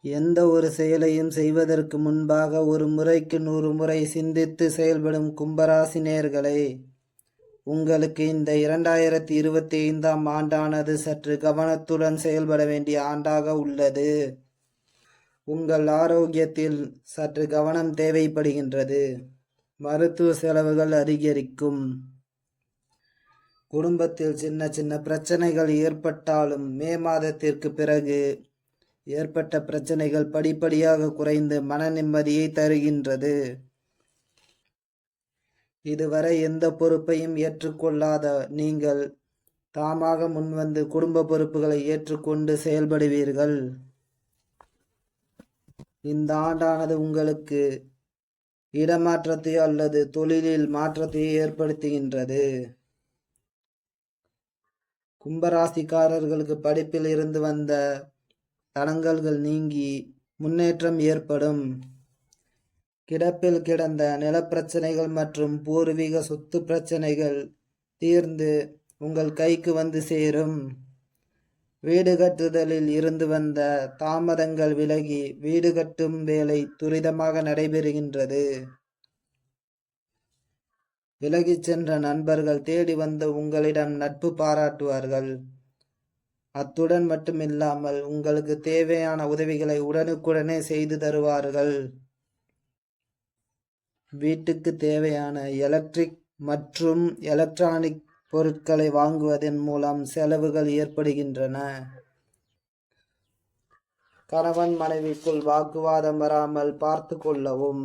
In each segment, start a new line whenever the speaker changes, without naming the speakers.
எந்த ஒரு செயலையும் செய்வதற்கு முன்பாக ஒரு முறைக்கு நூறு முறை சிந்தித்து செயல்படும் கும்பராசி நேர்களே உங்களுக்கு இந்த இரண்டாயிரத்தி இருபத்தி ஐந்தாம் ஆண்டானது சற்று கவனத்துடன் செயல்பட வேண்டிய ஆண்டாக உள்ளது. உங்கள் ஆரோக்கியத்தில் சற்று கவனம் தேவைப்படுகின்றது. மருத்துவ செலவுகள் அதிகரிக்கும். குடும்பத்தில் சின்ன சின்ன பிரச்சனைகள் ஏற்பட்டாலும் மே மாதத்திற்கு பிறகு ஏற்பட்ட பிரச்சனைகள் படிப்படியாக குறைந்து மன நிம்மதியை தருகின்றது. இதுவரை எந்த பொறுப்பையும் ஏற்றுக்கொள்ளாத நீங்கள் தாமாக முன்வந்து குடும்ப பொறுப்புகளை ஏற்றுக்கொண்டு செயல்படுவீர்கள். இந்த ஆண்டானது உங்களுக்கு இடமாற்றத்தையோ அல்லது தொழிலில் மாற்றத்தையோ ஏற்படுத்துகின்றது. கும்பராசிக்காரர்களுக்கு படிப்பில் இருந்து வந்த தடங்கல்கள் நீங்கி முன்னேற்றம் ஏற்படும். கிடப்பில் கிடந்த நிலப்பிரச்சனைகள் மற்றும் பூர்வீக சொத்து பிரச்சனைகள் தீர்ந்து உங்கள் கைக்கு வந்து சேரும். வீடு கட்டுதலில் இருந்து வந்த தாமதங்கள் விலகி வீடு கட்டும் வேலை துரிதமாக நடைபெறுகின்றது. விலகிச் சென்ற நண்பர்கள் தேடி வந்து உங்களிடம் நட்பு பாராட்டுவார்கள். அத்துடன் மட்டுமில்லாமல் உங்களுக்கு தேவையான உதவிகளை உடனுக்குடனே செய்து தருவார்கள். வீட்டுக்கு தேவையான எலக்ட்ரிக் மற்றும் எலக்ட்ரானிக் பொருட்களை வாங்குவதன் மூலம் செலவுகள் ஏற்படுகின்றன. கணவன் மனைவிக்குள் வாக்குவாதம் வராமல் பார்த்து கொள்ளவும்.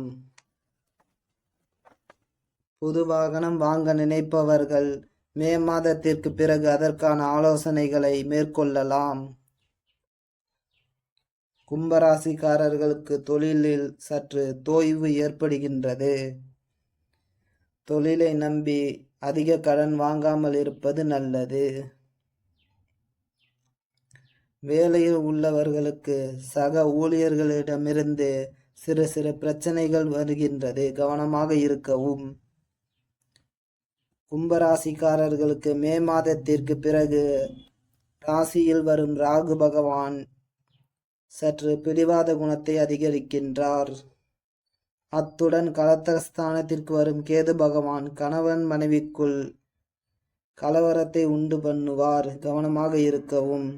புது வாகனம் வாங்க நினைப்பவர்கள் மே மாதத்திற்கு பிறகு அதற்கான ஆலோசனைகளை மேற்கொள்ளலாம். கும்பராசிக்காரர்களுக்கு தொழிலில் சற்று தோய்வு ஏற்படுகின்றது. தொழிலை நம்பி அதிக கடன் வாங்காமல் இருப்பது நல்லது. வேலையில் உள்ளவர்களுக்கு சக ஊழியர்களிடமிருந்து சிறு சிறு பிரச்சனைகள் வருகின்றது. கவனமாக இருக்கவும். கும்பராசிக்காரர்களுக்கு மே மாதத்திற்கு பிறகு ராசியில் வரும் ராகு பகவான் சற்று பிடிவாத குணத்தை அதிகரிக்கின்றார். அத்துடன் கலத்தரஸ்தானத்திற்கு வரும் கேது பகவான் கணவன் மனைவிக்குள் கலவரத்தை உண்டு பண்ணுவார். கவனமாக இருக்கவும்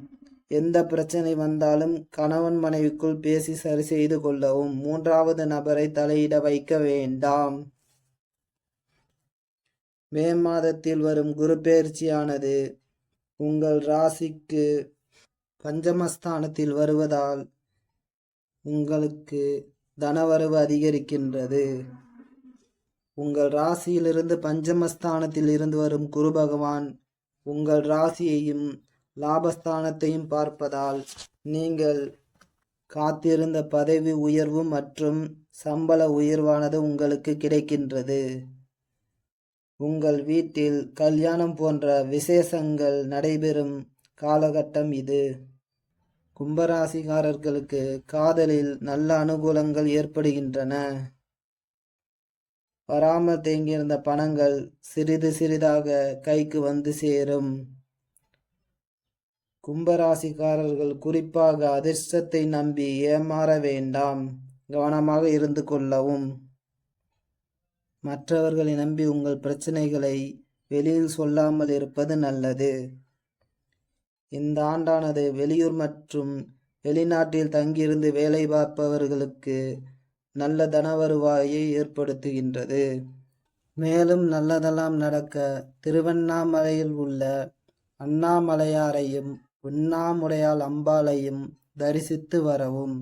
எந்த பிரச்சனை வந்தாலும் கணவன் மனைவிக்குள் பேசி சரி செய்து கொள்ளவும் மூன்றாவது நபரை தலையிட வைக்க வேண்டாம். மே மாதத்தில் வரும் குரு பெயர்ச்சியானது உங்கள் ராசிக்கு பஞ்சமஸ்தானத்தில் வருவதால் உங்களுக்கு தனவரவு அதிகரிக்கின்றது. உங்கள் ராசியிலிருந்து பஞ்சமஸ்தானத்தில் இருந்து வரும் குரு பகவான் உங்கள் ராசியையும் லாபஸ்தானத்தையும் பார்ப்பதால் நீங்கள் காத்திருந்த பதவி உயர்வு மற்றும் சம்பள உயர்வானது உங்களுக்கு கிடைக்கின்றது. உங்கள் வீட்டில் கல்யாணம் போன்ற விசேஷங்கள் நடைபெறும் காலகட்டம் இது. கும்பராசிக்காரர்களுக்கு காதலில் நல்ல அனுகூலங்கள் ஏற்படுகின்றன. வராமல் தேங்கியிருந்த பணங்கள் சிறிது சிறிதாக கைக்கு வந்து சேரும். கும்பராசிக்காரர்கள் குறிப்பாக அதிர்ஷ்டத்தை நம்பி ஏமாற வேண்டாம். கவனமாக இருந்து கொள்ளவும். மற்றவர்களை நம்பி உங்கள் பிரச்சனைகளை வெளியில் சொல்லாமல் இருப்பது நல்லது. இந்த ஆண்டானது வெளியூர் மற்றும் வெளிநாட்டில் தங்கியிருந்து வேலை பார்ப்பவர்களுக்கு நல்ல தன வருவாயை ஏற்படுத்துகின்றது. மேலும் நல்லதெல்லாம் நடக்க திருவண்ணாமலையில் உள்ள அண்ணாமலையாரையும் உண்ணாமுடையால் அம்பாளையும் தரிசித்து வரவும்.